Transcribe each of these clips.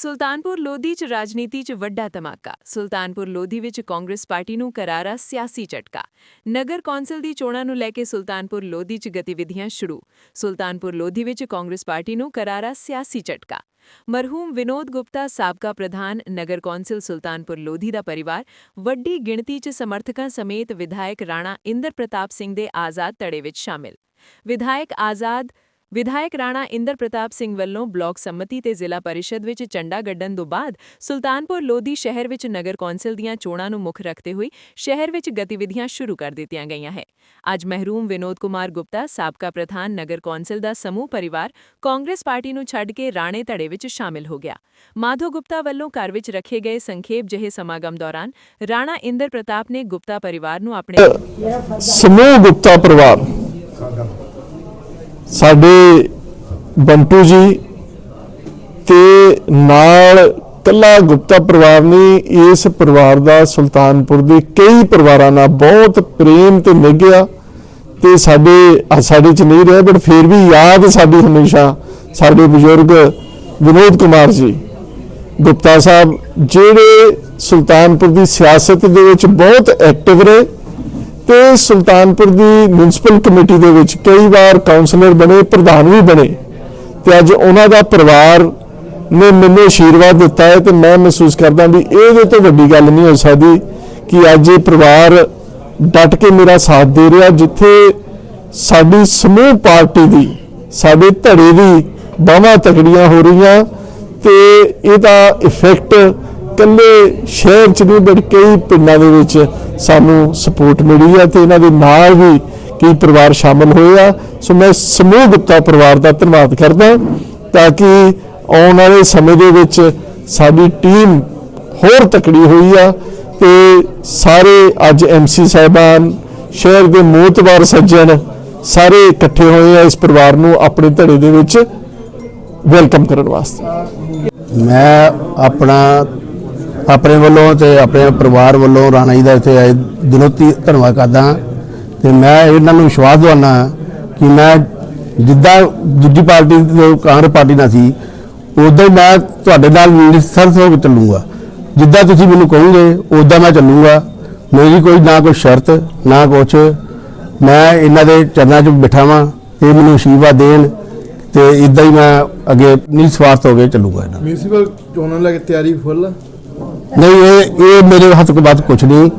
ਸੁਲਤਾਨਪੁਰ ਲੋਧੀ 'ਚ ਰਾਜਨੀਤੀ 'ਚ ਵੱਡਾ ਧਮਾਕਾ। ਸੁਲਤਾਨਪੁਰ ਲੋਧੀ ਵਿੱਚ ਕਾਂਗਰਸ ਪਾਰਟੀ ਨੂੰ ਕਰਾਰਾ ਸਿਆਸੀ ਝਟਕਾ। ਨਗਰ ਕੌਂਸਲ ਦੀ ਚੋਣਾਂ ਨੂੰ ਲੈ ਕੇ ਸੁਲਤਾਨਪੁਰ ਲੋਧੀ 'ਚ ਗਤੀਵਿਧੀਆਂ ਸ਼ੁਰੂ। ਸੁਲਤਾਨਪੁਰ ਲੋਧੀ ਵਿੱਚ ਕਾਂਗਰਸ ਪਾਰਟੀ ਨੂੰ ਕਰਾਰਾ ਸਿਆਸੀ ਝਟਕਾ। ਮਰਹੂਮ ਵਿਨੋਦ ਗੁਪਤਾ ਸਾਬਕਾ ਪ੍ਰਧਾਨ, ਨਗਰ ਕੌਂਸਲ ਸੁਲਤਾਨਪੁਰ ਲੋਧੀ ਦਾ ਪਰਿਵਾਰ, ਵੱਡੀ ਗਿਣਤੀ 'ਚ ਸਮਰਥਕਾਂ ਸਮੇਤ ਵਿਧਾਇਕ ਰਾਣਾ ਇੰਦਰ ਪ੍ਰਤਾਪ ਸਿੰਘ ਦੇ ਆਜ਼ਾਦ ਧੜੇ ਵਿੱਚ ਸ਼ਾਮਿਲ। ਵਿਧਾਇਕ ਆਜ਼ਾਦ ਵਿਧਾਇਕ ਰਾਣਾ ਇੰਦਰ ਪ੍ਰਤਾਪ ਸਿੰਘ ਵੱਲੋਂ ਬਲਾਕ ਸੰਮਤੀ ਤੇ ਜ਼ਿਲ੍ਹਾ ਪਰਿਸ਼ਦ ਵਿੱਚ ਝੰਡਾ ਗੱਡਣ ਤੋਂ ਬਾਅਦ ਸੁਲਤਾਨਪੁਰ ਲੋਧੀ ਸ਼ਹਿਰ ਵਿੱਚ ਨਗਰ ਕੌਂਸਲ ਦੀਆਂ ਚੋਣਾਂ ਨੂੰ ਮੁੱਖ ਰੱਖਦੇ ਹੋਏ ਸ਼ਹਿਰ ਵਿੱਚ ਗਤੀਵਿਧੀਆਂ ਸ਼ੁਰੂ ਕਰ ਦਿੱਤੀਆਂ ਗਈਆਂ ਹੈ। ਅੱਜ ਮਹਿਰੂਮ ਵਿਨੋਦ ਕੁਮਾਰ ਗੁਪਤਾ, ਸਾਬਕਾ ਪ੍ਰਧਾਨ ਨਗਰ ਕੌਂਸਲ ਦਾ ਸਮੂਹ ਪਰਿਵਾਰ, ਕਾਂਗਰਸ ਪਾਰਟੀ ਨੂੰ ਛੱਡ ਕੇ ਰਾਣੇ ਧੜੇ ਵਿੱਚ ਸ਼ਾਮਿਲ ਹੋ ਗਿਆ। ਮਾਧੋ ਗੁਪਤਾ ਵੱਲੋਂ ਘਰ ਵਿੱਚ ਰੱਖੇ ਗਏ ਸੰਖੇਪ ਜਿਹੇ ਸਮਾਗਮ ਦੌਰਾਨ ਰਾਣਾ ਇੰਦਰ ਪ੍ਰਤਾਪ ਨੇ ਗੁਪਤਾ ਪਰਿਵਾਰ ਨੂੰ ਆਪਣੇ ਸਮੂਹ ਗੁਪਤਾ ਪਰਿਵਾਰ ਸਾਡੇ ਬੰਟੂ ਜੀ ਤੇ ਨਾਲ ਕੱਲਾ ਗੁਪਤਾ ਪਰਿਵਾਰ ਨਹੀਂ, ਇਸ ਪਰਿਵਾਰ ਦਾ ਸੁਲਤਾਨਪੁਰ ਦੇ ਕਈ ਪਰਿਵਾਰਾਂ ਨਾਲ ਬਹੁਤ ਪ੍ਰੇਮ ਤੇ ਨਿੱਘਿਆ ਤੇ ਸਾਡੇ ਸਾਡੇ ਚ ਨਹੀਂ ਰਿਹਾ ਬਟ ਫਿਰ ਵੀ ਯਾਦ ਸਾਡੀ ਹਮੇਸ਼ਾ, ਸਾਡੇ ਬਜ਼ੁਰਗ ਵਿਨੋਦ ਕੁਮਾਰ ਜੀ, ਗੁਪਤਾ ਸਾਹਿਬ, ਜਿਹੜੇ ਸੁਲਤਾਨਪੁਰ ਦੀ ਸਿਆਸਤ ਦੇ ਵਿੱਚ ਬਹੁਤ ਐਕਟਿਵ ਰਹੇ ਤੇ ਸੁਲਤਾਨਪੁਰ ਦੀ ਮਿਊਨਿਸਪਲ ਕਮੇਟੀ ਦੇ ਵਿੱਚ ਕਈ ਵਾਰ ਕਾਉਂਸਲਰ ਬਣੇ, ਪ੍ਰਧਾਨ ਵੀ ਬਣੇ। ਤੇ ਅੱਜ ਉਹਨਾਂ ਦਾ ਪਰਿਵਾਰ ਨੇ ਮੈਨੂੰ ਆਸ਼ੀਰਵਾਦ ਦਿੱਤਾ ਹੈ ਤੇ ਮੈਂ ਮਹਿਸੂਸ ਕਰਦਾ ਵੀ ਇਹਦੇ ਤੋਂ ਵੱਡੀ ਗੱਲ ਨਹੀਂ ਹੋ ਸਕਦੀ ਕਿ ਅੱਜ ਇਹ ਪਰਿਵਾਰ ਡਟ ਕੇ ਮੇਰਾ ਸਾਥ ਦੇ ਰਿਹਾ, ਜਿੱਥੇ ਸਾਡੀ ਸਮੂਹ ਪਾਰਟੀ ਦੀ, ਸਾਡੇ ਧੜੇ ਦੀ ਬਾਹਾਂ ਤਕੜੀਆਂ ਹੋ ਰਹੀਆਂ ਤੇ ਇਹਦਾ ਇਫੈਕਟ ਇਕੱਲੇ ਸ਼ਹਿਰ ਚ ਨਹੀਂ ਬਟ ਕਈ ਪਿੰਡਾਂ ਦੇ ਵਿੱਚ ਸਾਨੂੰ ਸਪੋਰਟ ਮਿਲੀ ਆ ਤੇ ਇਹਨਾਂ ਦੇ ਨਾਲ ਵੀ ਕਈ ਪਰਿਵਾਰ ਸ਼ਾਮਲ ਹੋਏ ਆ। ਸੋ ਮੈਂ ਸਮੂਹ ਗੁਪਤਾ ਪਰਿਵਾਰ ਦਾ ਧੰਨਵਾਦ ਕਰਦਾ ਤਾਂ ਕਿ ਆਉਣ ਵਾਲੇ ਸਮੇਂ ਦੇ ਵਿੱਚ ਸਾਡੀ ਟੀਮ ਹੋਰ ਤਕੜੀ ਹੋਈ ਆ ਤੇ ਸਾਰੇ ਅੱਜ ਐਮਸੀ ਸਾਹਿਬਾਨ, ਸ਼ਹਿਰ ਦੇ ਮੋਤਬਾਰ ਸੱਜਣ ਸਾਰੇ ਇਕੱਠੇ ਹੋਏ ਆ ਇਸ ਪਰਿਵਾਰ ਨੂੰ ਆਪਣੇ ਧੜੇ ਦੇ ਵਿੱਚ ਵੈਲਕਮ ਕਰਨ ਵਾਸਤੇ। ਮੈਂ ਆਪਣਾ ਆਪਣੇ ਵੱਲੋਂ ਤੇ ਆਪਣੇ ਪਰਿਵਾਰ ਵੱਲੋਂ ਰਾਣਾ ਜੀ ਦਾ ਇੱਥੇ ਆਏ ਦਿਲੋਂ ਧੰਨਵਾਦ ਕਰਦਾ ਹਾਂ। ਤੇ ਮੈਂ ਇਹਨਾਂ ਨੂੰ ਵਿਸ਼ਵਾਸ ਦਿਵਾਉਣਾ ਕਿ ਮੈਂ ਜਿੱਦਾਂ ਦੂਜੀ ਪਾਰਟੀ ਤੇ ਕਾਂਗਰਸ ਪਾਰਟੀ ਨਾਲ ਸੀ, ਉਦੋਂ ਹੀ ਮੈਂ ਤੁਹਾਡੇ ਨਾਲ ਨਿਰਸਰਸ ਹੋ ਕੇ ਚੱਲੂੰਗਾ। ਜਿੱਦਾਂ ਤੁਸੀਂ ਮੈਨੂੰ ਕਹੋਗੇ, ਉਦਾਂ ਮੈਂ ਚੱਲੂਗਾ। ਮੇਰੀ ਕੋਈ ਨਾ ਕੋਈ ਸ਼ਰਤ, ਨਾ ਕੁਛ। ਮੈਂ ਇਹਨਾਂ ਦੇ ਚਰਨਾਂ 'ਚ ਬਿਠਾ ਵਾਂ ਇਹ ਮੈਨੂੰ ਆਸ਼ੀਰਵਾਦ ਦੇਣ ਤੇ ਇਦਾਂ ਹੀ ਮੈਂ ਅੱਗੇ ਨਿਸਵਾਰਥ ਹੋ ਕੇ ਚੱਲੂਗਾ ਇਹਨਾਂ ਮਿਊਨਿਸਪਲ ਚੋਣਾਂ ਲੈ ਕੇ ਤਿਆਰੀ ਫੁੱਲ? ਨਹੀਂ ਇਹ ਇਹ ਮੇਰੇ ਹੱਥ ਕੋ ਬਾਤ ਕੁਛ ਨਹੀਂ।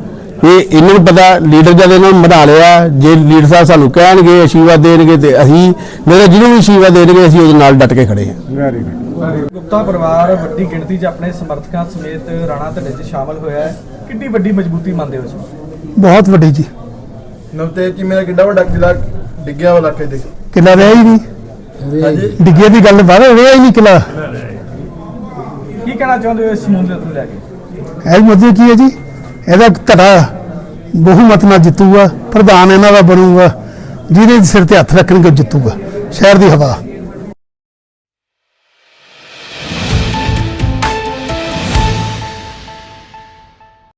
ਇਹ ਇਹਨਾਂ ਨੂੰ ਪਤਾ ਲੀਡਰ ਜਦ ਇਹਨਾਂ ਨੂੰ ਲਿਆ ਜੇ ਲੀਡਰ ਸਾਹਿਬ ਸਾਨੂੰ ਕਹਿਣਗੇ ਆਸ਼ੀਰਵਾਦ ਦੇਣਗੇ ਤੇ ਅਸੀਂ ਮੇਰੇ ਜਿਹਨੂੰ ਵੀ ਆਸ਼ੀਰਵਾਦ ਦੇਣਗੇ ਅਸੀਂ ਉਹਦੇ ਨਾਲ ਡਟ ਕੇ ਖੜੇ ਹਾਂ। ਗੁਪਤਾ ਪਰਿਵਾਰ ਵੱਡੀ ਗਿਣਤੀ 'ਚ ਆਪਣੇ ਸਮਰਥਕਾਂ ਸਮੇਤ ਰਾਣਾ ਧੜੇ 'ਚ ਸ਼ਾਮਲ ਹੋਇਆ ਹੈ। ਕਿੰਨੀ ਵੱਡੀ ਮਜ਼ਬੂਤੀ ਮੰਨਦੇ ਹੋ ਨੂੰ? ਬਹੁਤ ਵੱਡੀ ਜੀ। ਨਵਤੇਜ ਜੀ ਮੇਰਾ ਕਿੱਡਾ ਵੱਡਾ ਕਿਲਾ ਡਿੱਗਿਆ ਵਾ ਇਲਾਕੇ ਦੇ। ਕਿਲਾ ਰਿਹਾ ਹੀ ਨਹੀਂ। ਡਿੱਗੇ ਦੀ ਗੱਲ ਬਾਹਰ ਰਿਹਾ ਹੀ ਨਹੀਂ ਕਿਲਾ ਕੀ ਕਹਿਣਾ ਚਾਹੁੰਦੇ ਹੋ ਇਸ ਸਮੂਲੀਅਤ ਨੂੰ ਲੈ ਕੇ? ਇਹ ਮਤਲਬ ਕੀ ਹੈ ਜੀ? ਇਹਦਾ ਧੜਾ ਬਹੁਮਤ ਨਾਲ ਜਿੱਤੂਗਾ, ਪ੍ਰਧਾਨ ਇਹਨਾਂ ਦਾ ਬਣੂਗਾ, ਜਿਹਦੇ ਸਿਰ ਤੇ ਹੱਥ ਰੱਖਣਗੇ ਜਿੱਤੂਗਾ, ਸ਼ਹਿਰ ਦੀ ਹਵਾ।